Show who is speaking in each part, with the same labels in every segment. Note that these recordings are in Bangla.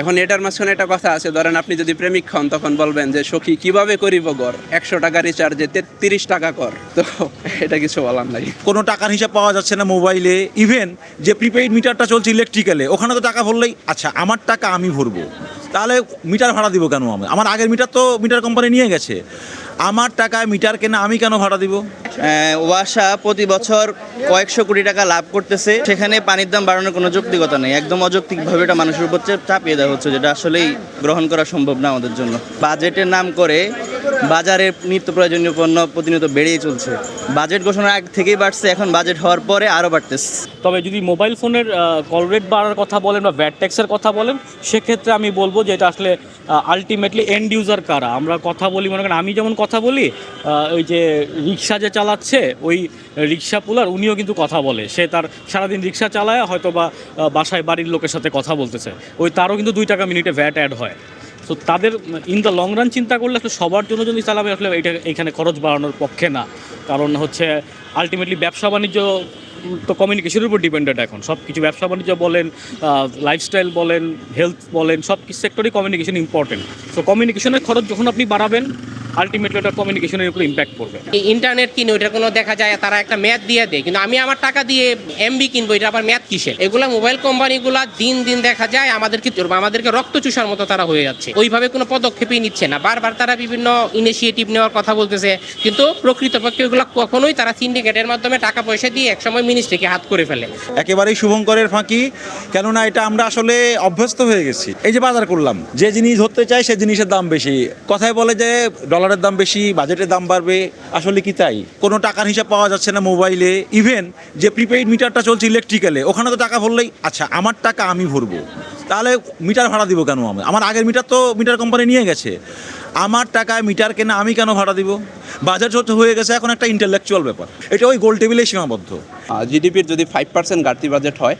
Speaker 1: এখন এটার মাঝখানে একটা কথা আছে, ধরেন আপনি যদি প্রেমিক হন, তখন বলবেন যে, সখী, কীভাবে করিব গর একশো টাকা রিচার্জে তেত্রিশ টাকা কর। তো এটা কিছু বলার নাই।
Speaker 2: কোনো টাকার হিসাব পাওয়া যাচ্ছে না মোবাইলে ইভেন যে প্রিপেইড মিটারটা চলছে ইলেকট্রিক্যালে ওখানে তো টাকা ভরলেই আচ্ছা আমার টাকা আমি ভরবো। তাহলে মিটার ভাড়া দিব কেন আমি? আমার আগের মিটার তো মিটার কোম্পানি নিয়ে গেছে। আমার টাকায় মিটার কেনা আমি কেন ভাড়া দিব?
Speaker 3: ওয়াসা প্রতি বছর কয়েকশো কোটি টাকা লাভ করতেছে। সেখানে পানির দাম বাড়ানোর কোনো যৌক্তিকতা নেই। একদম অযৌক্তিকভাবে এটা মানুষের উপর চাপিয়ে দেওয়া হচ্ছে, যেটা আসলেই গ্রহণ করা সম্ভব না আমাদের জন্য। বাজেটের নাম করে বাজারে নিত্য প্রয়োজনীয় পণ্য প্রতিনিয়ত বেড়েই চলছে। বাজেট ঘোষণার আগ থেকেই বাড়ছে, এখন বাজেট হওয়ার পরে আরও বাড়তেছে।
Speaker 4: তবে যদি মোবাইল ফোনের কল রেট বাড়ার কথা বলেন বা ভ্যাট ট্যাক্সের কথা বলেন, সেক্ষেত্রে আমি বলব যে এটা আসলে আলটিমেটলি এন্ড ইউজার কারা? আমরা কথা বলি, মনে করেন, আমি যেমন কথা বলি ওই যে রিক্সা যে চালাচ্ছে, ওই রিক্সা পুলার উনিও কিন্তু কথা বলে। সে তার সারাদিন রিক্সা চালায় হয়তো বা বাসায়, বাড়ির লোকের সাথে কথা বলতেছে। ওই তারও কিন্তু দুই টাকা মিনিটে ভ্যাট অ্যাড হয়। তো তাদের ইন দ্য লং রান চিন্তা করলে আসলে সবার জন্য যদি চালাবে, আসলে এটা এখানে খরচ বাড়ানোর পক্ষে না। কারণ হচ্ছে আলটিমেটলি ব্যবসা বাণিজ্য তো কমিউনিকেশনের উপর ডিপেন্ডেন্ট এখন। সব কিছু ব্যবসা বাণিজ্য বলেন লাইফস্টাইল বলেন হেলথ বলেন সব কিছু সেক্টরই কমিউনিকেশন ইম্পর্টেন্ট সো কমিউনিকেশনের খরচ যখন আপনি বাড়াবেন আলটিমেটলি ওটা কমিউনিকেশনের উপর ইম্প্যাক্ট
Speaker 5: এই ইন্টারনেট কিনে ওইটার কোনো দেখা যায় তারা একটা মেয়াদ দিয়ে দেয়। কিন্তু আমি আমার টাকা দিয়ে এমবি কিনবো এটা আবার ম্যাথ কিসে এগুলা মোবাইল কোম্পানিগুলা দিন দিন দেখা যায় আমাদেরকে আমাদেরকে রক্ত চুষার মতো তারা হয়ে যাচ্ছে। ওইভাবে কোনো পদক্ষেপই নিচ্ছে না। বারবার তারা বিভিন্ন ইনিশিয়েটিভ নেওয়ার কথা বলতেছে কিন্তু প্রকৃতপক্ষে ওগুলো কখনোই তারা সিন্ডিকেটের মাধ্যমে টাকা পয়সা দিয়ে একসময় মিনিস্ট্রিকে হাত করে ফেলে।
Speaker 2: একেবারেই শুভঙ্করের ফাঁকি কেননা এটা আমরা আসলে অভ্যস্ত হয়ে গেছি। এই যে বাজার করলাম যে জিনিস ধরতে চাই সে জিনিসের দাম বেশি। কথায় বলে যে ডলারের দাম বেশি, বাজেটের দাম বাড়বে, আসলে কি তাই? কোনো টাকার হিসাব পাওয়া যাচ্ছে না মোবাইলে ইভেন যে প্রিপেইড মিটারটা চলছে ইলেকট্রিক্যালে ওখানে তো টাকা ভরলেই আচ্ছা আমার টাকা আমি ভরবো। তাহলে মিটার ভাড়া দিব কেন আমি? আমার আগের মিটার তো মিটার কোম্পানি নিয়ে গেছে। আমার টাকায় মিটার কেনা আমি কেন ভাড়া দিব? বাজার হচ্ছে হয়ে গেছে, এখন একটা ইন্টেলেকচুয়াল ব্যাপার। এটা ওই গোল টেবিলেই সীমাবদ্ধ।
Speaker 1: জিডিপির যদি ফাইভ পার্সেন্ট ঘাটতি বাজেট হয়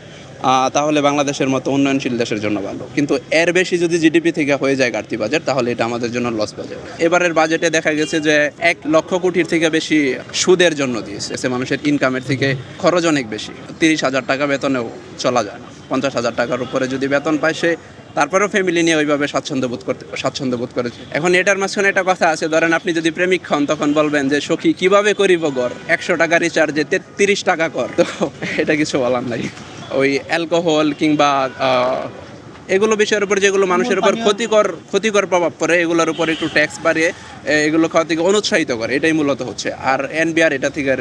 Speaker 1: তাহলে বাংলাদেশের মতো উন্নয়নশীল দেশের জন্য ভালো। কিন্তু এর বেশি যদি জিডিপি থেকে হয়ে যায় ঘাটতি বাজেট, তাহলে এটা আমাদের জন্য লস বাজেট। এবারের বাজেটে দেখা গেছে যে এক লক্ষ কোটির থেকে বেশি সুদের জন্য দিয়েছে। মানুষের ইনকামের থেকে খরচ অনেক বেশি। তিরিশ হাজার টাকা বেতনেও চলা যায় না। পঞ্চাশ হাজার টাকার উপরে যদি বেতন পায় সে, তারপরেও ফ্যামিলি নিয়ে ওইভাবে স্বাচ্ছন্দ্য বোধ করতে, স্বাচ্ছন্দ্য বোধ করেছে এখন এটার মাঝখানে একটা কথা আছে, ধরেন আপনি যদি প্রেমিক হন, তখন বলবেন যে, সখী, কীভাবে করিব গর একশো টাকা রিচার্জে তেত্রিশ টাকা কর। তো এটা কিছু বলার নাই। ওই অ্যালকোহল কিংবা এগুলো বিষয়ের উপর যেগুলো মানুষের উপর ক্ষতিকর ক্ষতিকর প্রভাব পড়ে এগুলোর উপর একটু ট্যাক্স বাড়িয়ে এগুলো খাওয়া থেকে অনুৎসাহিত করে। এটাই মূলত হচ্ছে। আর এনবিআর এটা থেকে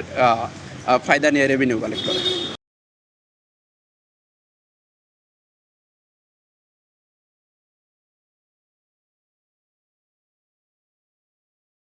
Speaker 1: ফায়দা নিয়ে রেভিনিউ কালেক্ট করে।